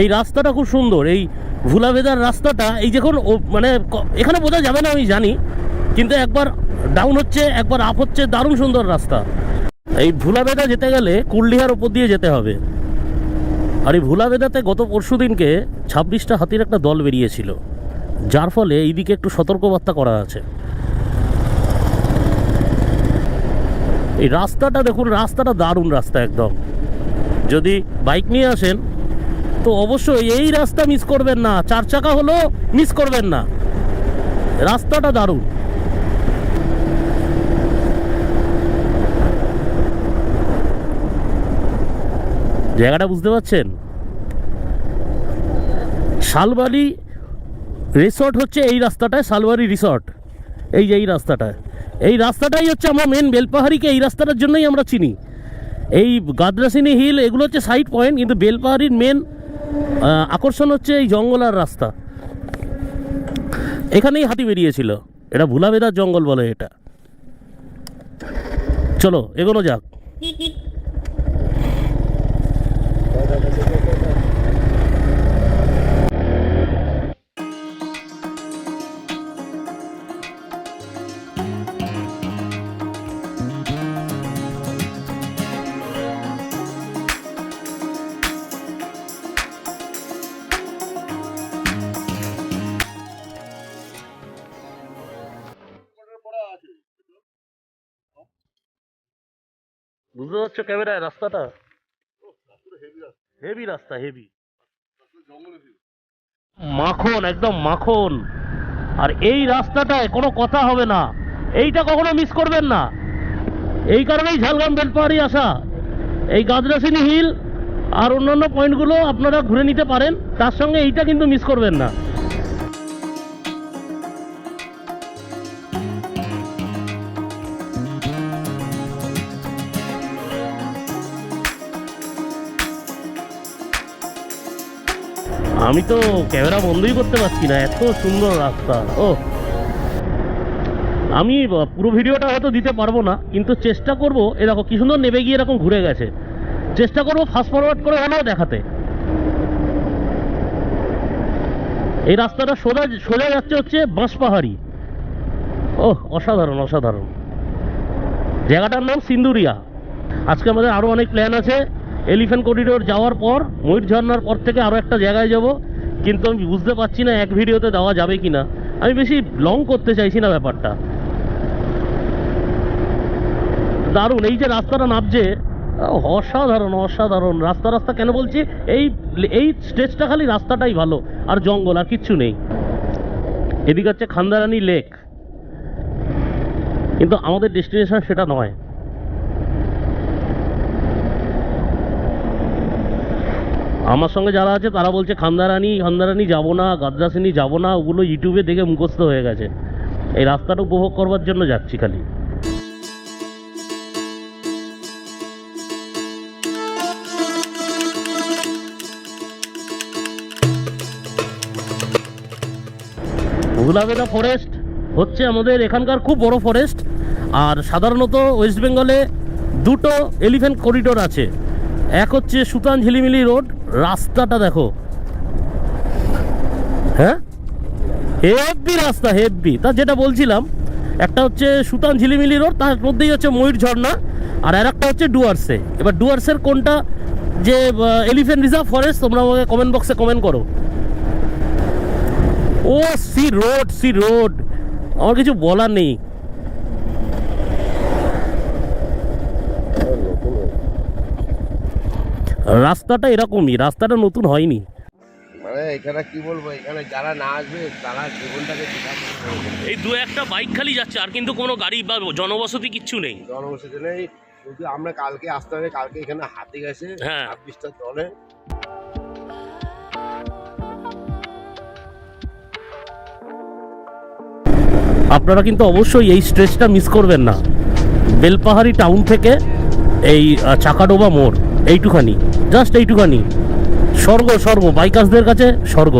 এই রাস্তাটা খুব সুন্দর, এই ভুলাভেদার রাস্তাটা, এই যখন মানে এখানে বোঝা যাবে না আমি জানি, কিন্তু একবার ডাউন হচ্ছে, একবার আপ হচ্ছে, দারুণ সুন্দর রাস্তা। এই ভুলাভেদা যেতে গেলে কুলডিহার ওপর দিয়ে যেতে হবে। আর এই ভুলাভেদাতে গত পরশু দিনকে ছাব্বিশটা হাতির একটা দল বেরিয়েছিল, যার ফলে এইদিকে একটু সতর্কবার্তা করা আছে। এই রাস্তাটা দেখুন, রাস্তাটা দারুণ রাস্তা একদম। যদি বাইক নিয়ে আসেন তো অবশ্যই এই রাস্তা মিস করবেন না। চার চাকা হলো মিস করবেন না। রাস্তাটা দারুণ। জায়গাটা বুঝতে পারছেন? শালবাড়ি রিসর্ট হচ্ছে এই রাস্তাটায়, শালবাড়ি রিসর্ট এই যে এই রাস্তাটায়। এই রাস্তাটাই হচ্ছে আমরা মেন বেলপাহাড়িকে এই রাস্তাটার জন্যই আমরা চিনি। এই গাদ্রাসিনী হিল এগুলো হচ্ছে সাইড পয়েন্ট কিন্তু বেলপাহাড়ির মেন আকর্ষণ হচ্ছে এই জঙ্গল আর রাস্তা। এখানেই হাতি বেরিয়েছিল। এটা ভুলাবেদার জঙ্গল বলে এটা। চলো, এগোনো যাক। বুঝতে পারছ ক্যামেরায় রাস্তাটা? হেভি রাস্তা হেভি মাখন, একদম মাখন। আর এই রাস্তাটায় কোনো কথা হবে না। এইটা কখনো মিস করবেন না। এই কারণেই ঝালগ্রাম বেলপাহাড়ি আসা। এই গাজরাসিনী হিল আর অন্যান্য পয়েন্টগুলো আপনারা ঘুরে নিতে পারেন। তার সঙ্গে এইটা কিন্তু মিস করবেন না। আমি তো ক্যামেরা বন্ধই করতে পারছি না, এত সুন্দর রাস্তা। ও। আমি, পুরো ভিডিওটা হয়তো দিতে পারব না, কিন্তু চেষ্টা করব এ দেখো কি সুন্দর নেবে গিয়ে এরকম ঘুরে গেছে। চেষ্টা করব ফাস্ট ফরওয়ার্ড করে হলেও দেখাতে। এই রাস্তাটা সোজা সোজা যাচ্ছে হচ্ছে বাঁশপাহাড়ি। ওহ, অসাধারণ অসাধারণ। জায়গাটার নাম সিন্দুরিয়া। আজকে আমাদের আরও অনেক প্ল্যান আছে। এলিফ্যান্ট করিডোর যাওয়ার পর, ময়ূর ঝর্নার পর থেকে আরও একটা জায়গায় যাব। কিন্তু আমি বুঝতে পারছি না এক ভিডিওতে দেওয়া যাবে কি না আমি বেশি লং করতে চাইছি না ব্যাপারটা। দারুণ, এই যে রাস্তাটা নামছে, অসাধারণ অসাধারণ। রাস্তা রাস্তা কেন বলছি? এই এই স্টেজটা খালি রাস্তাটাই ভালো, আর জঙ্গল, আর কিচ্ছু নেই। এদিকে হচ্ছে খান্দারানি লেক। কিন্তু আমাদের ডেস্টিনেশন সেটা নয়। আমার সঙ্গে যারা আছে, তারা বলছে, খান্দারানি খান্দারানি যাব না, গাদ্রাসিনী যাব না, ওগুলো ইউটিউবে দেখে মুখস্থ হয়ে গেছে। এই রাস্তাটা উপভোগ করবার জন্য যাচ্ছি খালি। ভুলাবেদা ফরেস্ট হচ্ছে আমাদের এখানকার খুব বড় ফরেস্ট আর সাধারণত ওয়েস্ট বেঙ্গলে দুটো এলিফ্যান্ট করিডোর আছে। এক হচ্ছে সুতান ঝিলিমিলি রোড, রাস্তাটা দেখো। হ্যাঁ? হেভি রাস্তা হেভি তা যেটা বলছিলাম, একটা হচ্ছে সুতান ঝিলিমিলি রোড, তার মধ্যেই হচ্ছে ময়ূর ঝর্ণা, আর আর একটা হচ্ছে ডুয়ার্সে। এবার ডুয়ার্সের কোনটা? যে এলিফেন্ট রিজার্ভ ফরেস্ট তোমরা আমাকে কমেন্ট বক্সে কমেন্ট করো। ও সি রোড সি রোড আমার কিছু বলার নেই। রাস্তাটা এরকমই রাস্তাটা নতুন হয়নি। মানে এখানে কি বলব এখানে যারা না আসবে তারা জীবনটাকে এই দু একটা বাইক খালি যাচ্ছে আর কিন্তু কোনো গাড়ি বা জনবসতি কিচ্ছু নেই। জনবসতি নেই কিন্তু আমরা কালকে আসতে হবে কালকে এখানে হাতি গেছে হ্যাঁ। ছাব্বিশটা দলে। আপনারা কিন্তু অবশ্যই এই স্ট্রেচটা মিস করবেন না। বেলপাহাড়ি টাউন থেকে এই চাকাডোবা মোড়। এইটুখানি জাস্ট এইটুখানি। স্বর্গ স্বর্গ বাইকার্সদের কাছে স্বর্গ।